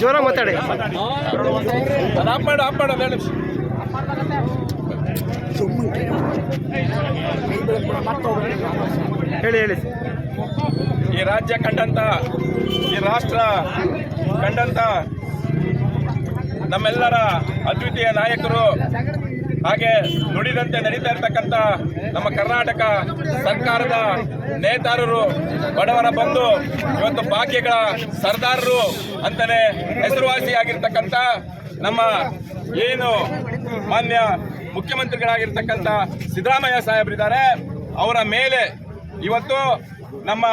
ಜೋ ಜೋರಾಗಿ ಮಾತಾಡಿ. ಹೇಳಿ ಹೇಳಿ. ಈ ರಾಜ್ಯ ಕಂಡಂತ ಈ ರಾಷ್ಟ್ರ ಕಂಡಂತ ನಮ್ಮೆಲ್ಲರ ಅದ್ವಿತೀಯ ನಾಯಕರು ಹಾಗೆ ನುಡಿದಂತೆ ನಡೀತಾ ಇರ್ತಕ್ಕಂಥ ನಮ್ಮ ಕರ್ನಾಟಕ ಸರ್ಕಾರದ ನೇತಾರರು, ಬಡವರ ಬಂದು ಇವತ್ತು ಭಾಗ್ಯಗಳ ಸರ್ದಾರರು ಅಂತಲೇ ಹೆಸರುವಾಸಿಯಾಗಿರ್ತಕ್ಕಂಥ ನಮ್ಮ ಏನು ಮಾನ್ಯ ಮುಖ್ಯಮಂತ್ರಿಗಳಾಗಿರ್ತಕ್ಕಂಥ ಸಿದ್ದರಾಮಯ್ಯ ಸಾಹೇಬರಿದ್ದಾರೆ. ಅವರ ಮೇಲೆ ಇವತ್ತು ನಮ್ಮ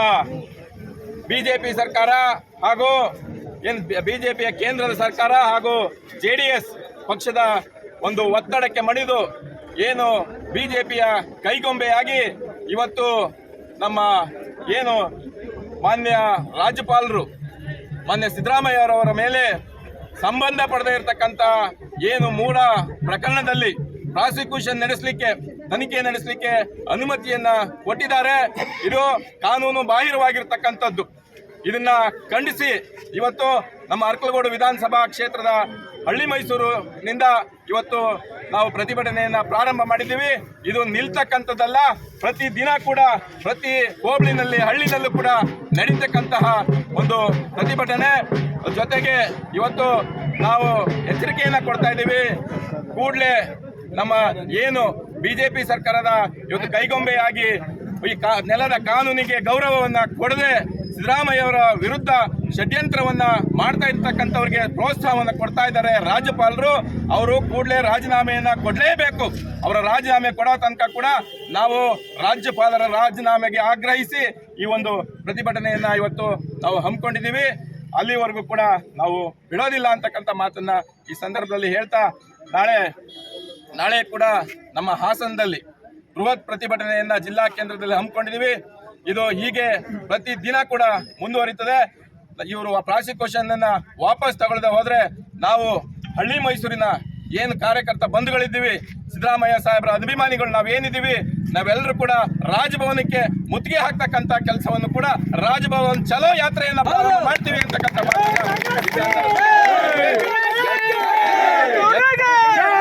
ಬಿಜೆಪಿ ಸರ್ಕಾರ ಹಾಗೂ ಏನ್ ಬಿಜೆಪಿಯ ಕೇಂದ್ರದ ಸರ್ಕಾರ ಹಾಗೂ ಜೆ ಡಿ ಎಸ್ ಪಕ್ಷದ ಒಂದು ಒತ್ತಡಕ್ಕೆ ಮಣಿದು ಏನು ಬಿಜೆಪಿಯ ಕೈಗೊಂಬೆಯಾಗಿ ಇವತ್ತು ನಮ್ಮ ಏನು ಮಾನ್ಯ ರಾಜ್ಯಪಾಲರು, ಮಾನ್ಯ ಸಿದ್ದರಾಮಯ್ಯರವರ ಮೇಲೆ ಸಂಬಂಧ ಪಡದೇ ಇರತಕ್ಕಂಥ ಏನು ಮೂಢ ಪ್ರಕರಣದಲ್ಲಿ ಪ್ರಾಸಿಕ್ಯೂಷನ್ ನಡೆಸಲಿಕ್ಕೆ, ತನಿಖೆ ನಡೆಸಲಿಕ್ಕೆ ಅನುಮತಿಯನ್ನ ಕೊಟ್ಟಿದ್ದಾರೆ. ಇದು ಕಾನೂನು ಬಾಹಿರವಾಗಿರ್ತಕ್ಕಂಥದ್ದು. ಇದನ್ನ ಖಂಡಿಸಿ. ಇವತ್ತು ನಮ್ಮ ಅರ್ಕಲಗೋಡು ವಿಧಾನಸಭಾ ಕ್ಷೇತ್ರದ ಹಳ್ಳಿ ಮೈಸೂರಿನಿಂದ ಇವತ್ತು ನಾವು ಪ್ರತಿಭಟನೆಯನ್ನು ಪ್ರಾರಂಭ ಮಾಡಿದ್ದೀವಿ. ಇದು ನಿಲ್ತಕ್ಕಂಥದ್ದಲ್ಲ, ಪ್ರತಿ ದಿನ ಕೂಡ, ಪ್ರತಿ ಹೋಬಳಿನಲ್ಲಿ, ಹಳ್ಳಿನಲ್ಲೂ ಕೂಡ ನಡೀತಕ್ಕಂತಹ ಒಂದು ಪ್ರತಿಭಟನೆ. ಜೊತೆಗೆ ಇವತ್ತು ನಾವು ಎಚ್ಚರಿಕೆಯನ್ನು ಕೊಡ್ತಾ ಇದ್ದೀವಿ. ಕೂಡಲೇ ನಮ್ಮ ಏನು ಬಿಜೆಪಿ ಸರ್ಕಾರದ ಇವತ್ತು ಕೈಗೊಂಬೆಯಾಗಿ ಈ ಕಾ ನೆಲದ ಕಾನೂನಿಗೆ ಗೌರವವನ್ನು ಕೊಡದೆ ಸಿದ್ದರಾಮಯ್ಯವರ ವಿರುದ್ಧ ಷಡ್ಯಂತ್ರವನ್ನ ಮಾಡ್ತಾ ಇರ್ತಕ್ಕಂಥವ್ರಿಗೆ ಪ್ರೋತ್ಸಾಹವನ್ನು ಕೊಡ್ತಾ ಇದ್ದಾರೆ ರಾಜ್ಯಪಾಲರು. ಅವರು ಕೂಡಲೇ ರಾಜೀನಾಮೆಯನ್ನ ಕೊಡಲೇಬೇಕು. ಅವರ ರಾಜೀನಾಮೆ ಕೊಡೋ ತನಕ ಕೂಡ ನಾವು ರಾಜ್ಯಪಾಲರ ರಾಜೀನಾಮೆಗೆ ಆಗ್ರಹಿಸಿ ಈ ಒಂದು ಪ್ರತಿಭಟನೆಯನ್ನ ಇವತ್ತು ನಾವು ಹಮ್ಮಿಕೊಂಡಿದ್ದೀವಿ. ಅಲ್ಲಿವರೆಗೂ ಕೂಡ ನಾವು ಬಿಡೋದಿಲ್ಲ ಅಂತಕ್ಕಂಥ ಮಾತನ್ನ ಈ ಸಂದರ್ಭದಲ್ಲಿ ಹೇಳ್ತಾ ನಾಳೆ ನಾಳೆ ಕೂಡ ನಮ್ಮ ಹಾಸನದಲ್ಲಿ ಬೃಹತ್ ಪ್ರತಿಭಟನೆಯನ್ನ ಜಿಲ್ಲಾ ಕೇಂದ್ರದಲ್ಲಿ ಹಮ್ಮಿಕೊಂಡಿದ್ದೀವಿ. ಇದು ಹೀಗೆ ಪ್ರತಿ ದಿನ ಕೂಡ ಮುಂದುವರಿತದೆ ಇವರು ಪ್ರಾಸಿಕ್ಯೂಷನ್ ಅನ್ನ ವಾಪಸ್ ತಗೊಳ್ಳದೆ ಹೋದ್ರೆ ನಾವು ಹಳ್ಳಿ ಮೈಸೂರಿನ ಏನು ಕಾರ್ಯಕರ್ತ ಬಂಧುಗಳಿದ್ದೀವಿ ಸಿದ್ದರಾಮಯ್ಯ ಸಾಹೇಬರ ಅಭಿಮಾನಿಗಳು ನಾವೇನಿದ್ದೀವಿ ನಾವೆಲ್ಲರೂ ಕೂಡ ರಾಜಭವನಕ್ಕೆ ಮುತ್ತಿಗೆ ಹಾಕ್ತಕ್ಕಂತ ಕೆಲಸವನ್ನು ಕೂಡ ರಾಜಭವನ್ ಚಲೋ ಯಾತ್ರೆಯನ್ನ ಮಾಡ್ತೀವಿ ಅಂತಕ್ಕಂಥ